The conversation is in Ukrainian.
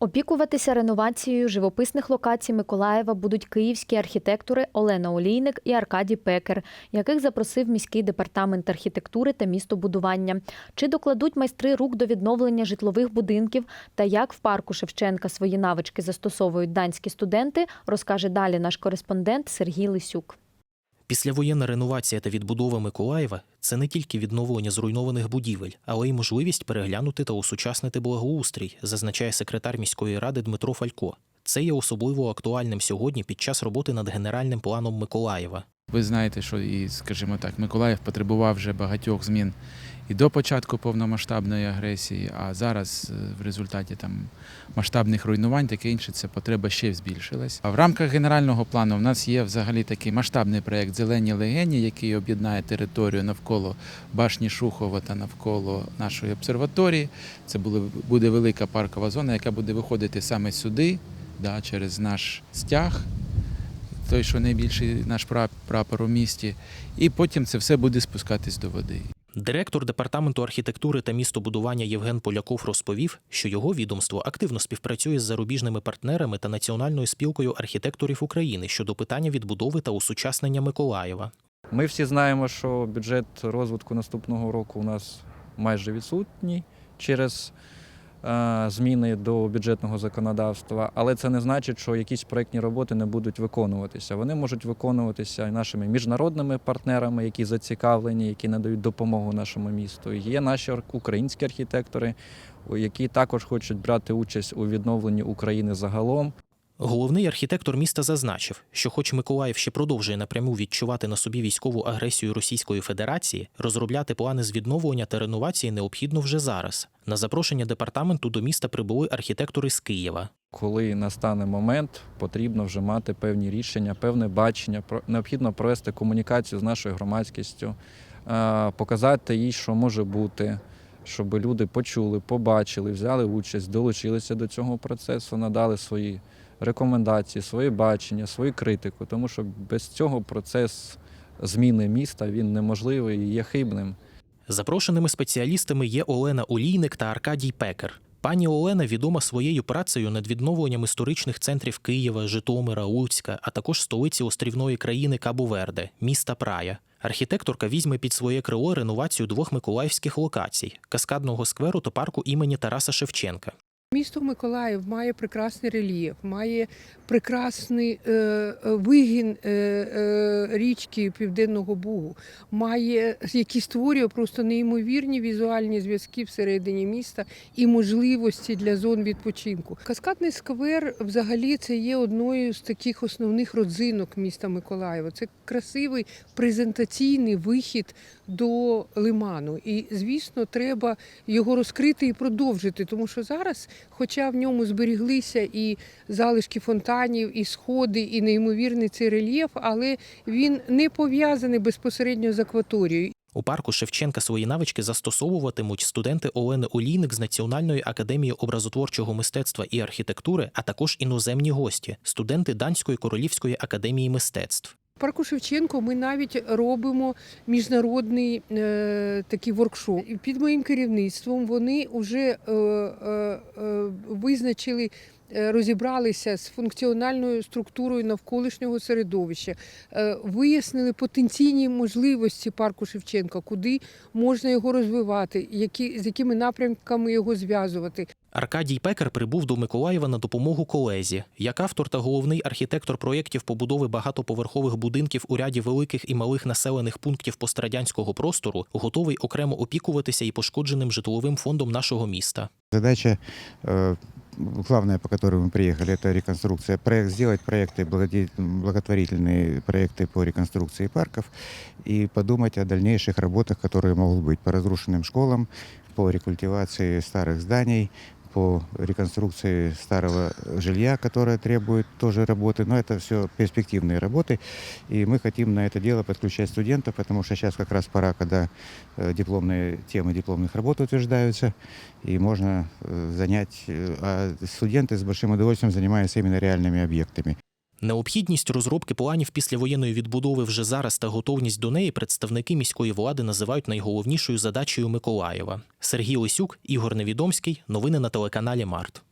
Опікуватися реновацією живописних локацій Миколаєва будуть київські архітектори Олена Олійник і Аркадій Пекер, яких запросив міський департамент архітектури та містобудування. Чи докладуть майстри рук до відновлення житлових будинків та як в парку Шевченка свої навички застосовують данські студенти, розкаже далі наш кореспондент Сергій Лисюк. Післявоєнна реновація та відбудова Миколаєва це не тільки відновлення зруйнованих будівель, але й можливість переглянути та осучаснити благоустрій, зазначає секретар міської ради Дмитро Фалько. Це є особливо актуальним сьогодні під час роботи над генеральним планом Миколаєва. Ви знаєте, що і, скажімо так, Миколаїв потребував вже багатьох змін і до початку повномасштабної агресії, а зараз е, в результаті там масштабних руйнувань, таке інше, ця потреба ще збільшилась. А в рамках генерального плану в нас є взагалі такий масштабний проект Зелені легені, який об'єднає територію навколо башні Шухова та навколо нашої обсерваторії. Це буде велика паркова зона, яка буде виходити саме сюди, да, через наш стяг той, що найбільший наш прапор у місті, і потім це все буде спускатись до води. Директор департаменту архітектури та містобудування Євген Поляков розповів, що його відомство активно співпрацює з зарубіжними партнерами та Національною спілкою архітекторів України щодо питання відбудови та осучаснення Миколаєва. Ми всі знаємо, що бюджет розвитку наступного року у нас майже відсутній через зміни до бюджетного законодавства, але це не значить, що якісь проектні роботи не будуть виконуватися. Вони можуть виконуватися і нашими міжнародними партнерами, які зацікавлені, які надають допомогу нашому місту. Є наші українські архітектори, які також хочуть брати участь у відновленні України загалом. Головний архітектор міста зазначив, що, хоч Миколаїв ще продовжує напряму відчувати на собі військову агресію Російської Федерації, розробляти плани з відновлення та реновації необхідно вже зараз. На запрошення департаменту до міста прибули архітектори з Києва. Коли настане момент, потрібно вже мати певні рішення, певне бачення. Необхідно провести комунікацію з нашою громадськістю, показати їй, що може бути, щоб люди почули, побачили, взяли участь, долучилися до цього процесу, надали свої рекомендації, свої бачення, свою критику. Тому що без цього процес зміни міста він неможливий і є хибним. Запрошеними спеціалістами є Олена Олійник та Аркадій Пекер. Пані Олена відома своєю працею над відновленням історичних центрів Києва, Житомира, Луцька, а також столиці острівної країни Кабу-Верде, міста Прая. Архітекторка візьме під своє крило реновацію двох миколаївських локацій каскадного скверу та парку імені Тараса Шевченка. Місто Миколаїв має прекрасний рельєф, має прекрасний е, е, вигін е, е, річки Південного Бугу, має який створює просто неймовірні візуальні зв'язки всередині міста і можливості для зон відпочинку. Каскадний сквер взагалі це є одною з таких основних родзинок міста Миколаєва. Це красивий презентаційний вихід до лиману. І звісно, треба його розкрити і продовжити, тому що зараз, хоча в ньому зберіглися і залишки фонтанів, і сходи, і неймовірний цей рельєф, але він не пов'язаний безпосередньо з акваторією. У парку Шевченка свої навички застосовуватимуть студенти Олени Олійник з Національної академії образотворчого мистецтва і архітектури, а також іноземні гості, студенти Данської королівської академії мистецтв. Парку Шевченко ми навіть робимо міжнародний е, такий воркшоп. Під моїм керівництвом вони вже е, е, е, визначили. Е, Розібралися з функціональною структурою навколишнього середовища, е, вияснили потенційні можливості парку Шевченка, куди можна його розвивати, які, з якими напрямками його зв'язувати. Аркадій Пекар прибув до Миколаєва на допомогу колезі. Як автор та головний архітектор проєктів побудови багатоповерхових будинків у ряді великих і малих населених пунктів пострадянського простору, готовий окремо опікуватися і пошкодженим житловим фондом нашого міста. Задача э, главная, по которой мы приехали, это реконструкция. Проект, сделать проекты, благоде- благотворительные проекты по реконструкции парков и подумать о дальнейших работах, которые могут быть по разрушенным школам, по рекультивации старых зданий, по реконструкции старого жилья, которое требует тоже работы. Но это все перспективные работы. И мы хотим на это дело подключать студентов, потому что сейчас как раз пора, когда э, дипломные темы дипломных работ утверждаются, и можно э, занять, э, а студенты с большим удовольствием занимаются именно реальными объектами. Необхідність розробки планів післявоєнної відбудови вже зараз та готовність до неї представники міської влади називають найголовнішою задачею Миколаєва. Сергій Лисюк, Ігор Невідомський. Новини на телеканалі Март.